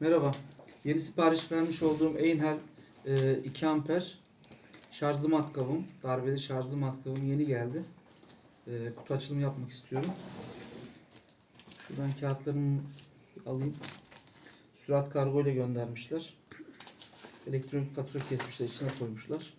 Merhaba. Yeni sipariş vermiş olduğum Einhell e, 2 amper şarjlı matkabım, darbeli şarjlı matkabım yeni geldi. E, kutu açılımı yapmak istiyorum. Şuradan kağıtlarımı alayım. Sürat kargo ile göndermişler. Elektronik fatura kesmişler, içine koymuşlar.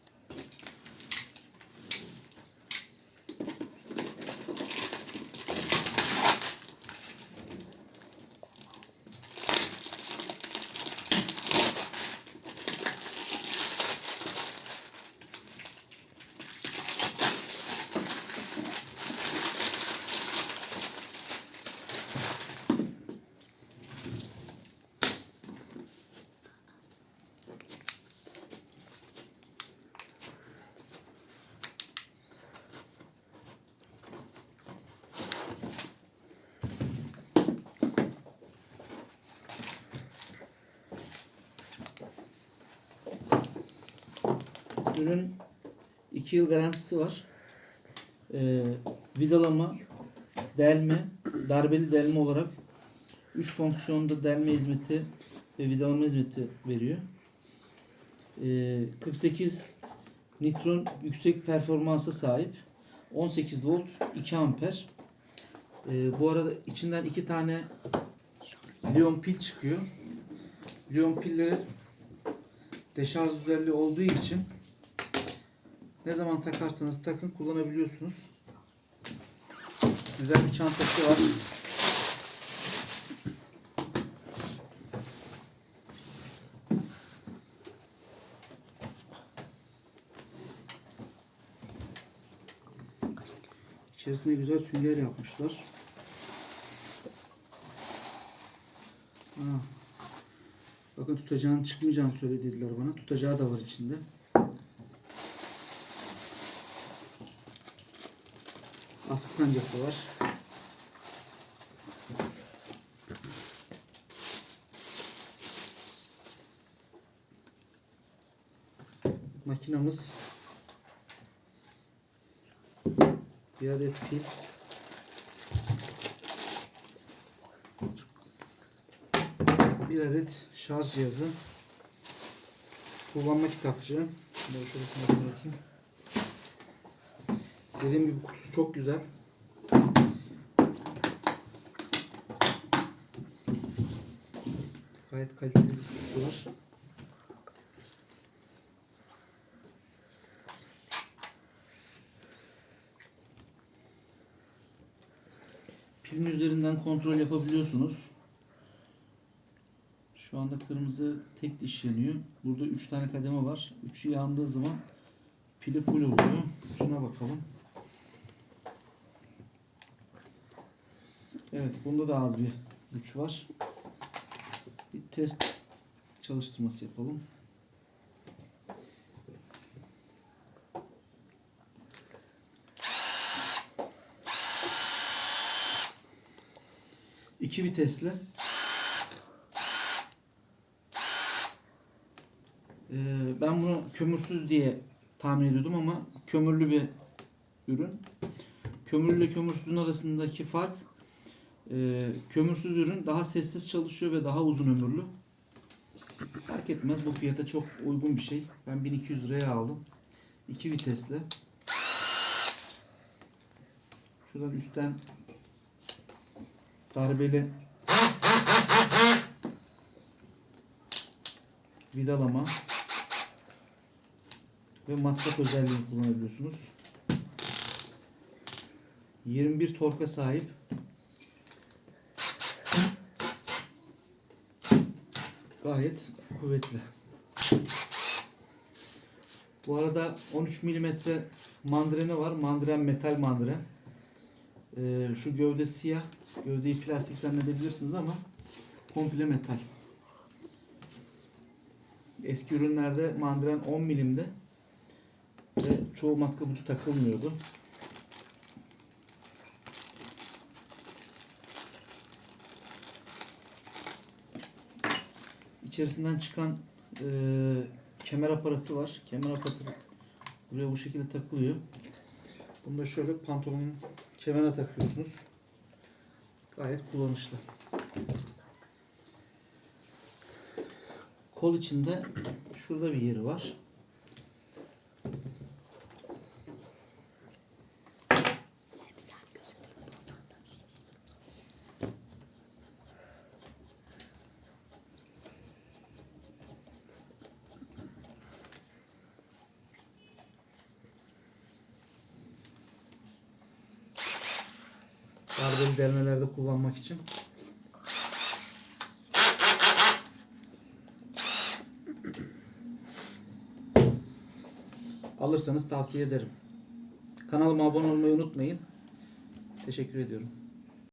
Ürün 2 yıl garantisi var. Ee, vidalama, delme, darbeli delme olarak 3 fonksiyonda delme hizmeti ve vidalama hizmeti veriyor. Ee, 48 nitron yüksek performansa sahip. 18 volt 2 amper. Ee, bu arada içinden iki tane liyon pil çıkıyor. Liyon pilleri deşarj özelliği olduğu için ne zaman takarsanız takın kullanabiliyorsunuz. Güzel bir çantası var. İçerisine güzel sünger yapmışlar. Ha. Bakın tutacağını çıkmayacağını söylediler bana. Tutacağı da var içinde. Askı kancası var. Makinamız bir adet pil bir adet şarj cihazı kullanma kitapçığı Şöyle bırakayım. Dediğim gibi kutusu çok güzel. Gayet kaliteli bir kutusu var. Pilin üzerinden kontrol yapabiliyorsunuz. Şu anda kırmızı tek diş yanıyor. Burada 3 tane kademe var. 3'ü yandığı zaman pili full oluyor. Şuna bakalım. Evet bunda da az bir güç var. Bir test çalıştırması yapalım. İki vitesli. Ee, ben bunu kömürsüz diye tahmin ediyordum ama kömürlü bir ürün. Kömürlü ile kömürsüzün arasındaki fark e, kömürsüz ürün daha sessiz çalışıyor ve daha uzun ömürlü. Fark etmez bu fiyata çok uygun bir şey. Ben 1200 liraya aldım. 2 vitesli. Şuradan üstten darbeli vidalama ve matkap özelliğini kullanabiliyorsunuz. 21 torka sahip. Gayet kuvvetli. Bu arada 13 mm mandreni var. Mandren metal mandren. Ee, şu gövde siyah. Gövdeyi plastik zannedebilirsiniz ama komple metal. Eski ürünlerde mandren 10 milimdi ve çoğu matkap ucu takılmıyordu. İçerisinden çıkan e, kemer aparatı var. Kemer aparatı buraya bu şekilde takılıyor. Bunu da şöyle pantolonun kemerine takıyorsunuz. Gayet kullanışlı. kol içinde şurada bir yeri var. Darbeli delmelerde kullanmak için. Alırsanız tavsiye ederim. Kanalıma abone olmayı unutmayın. Teşekkür ediyorum.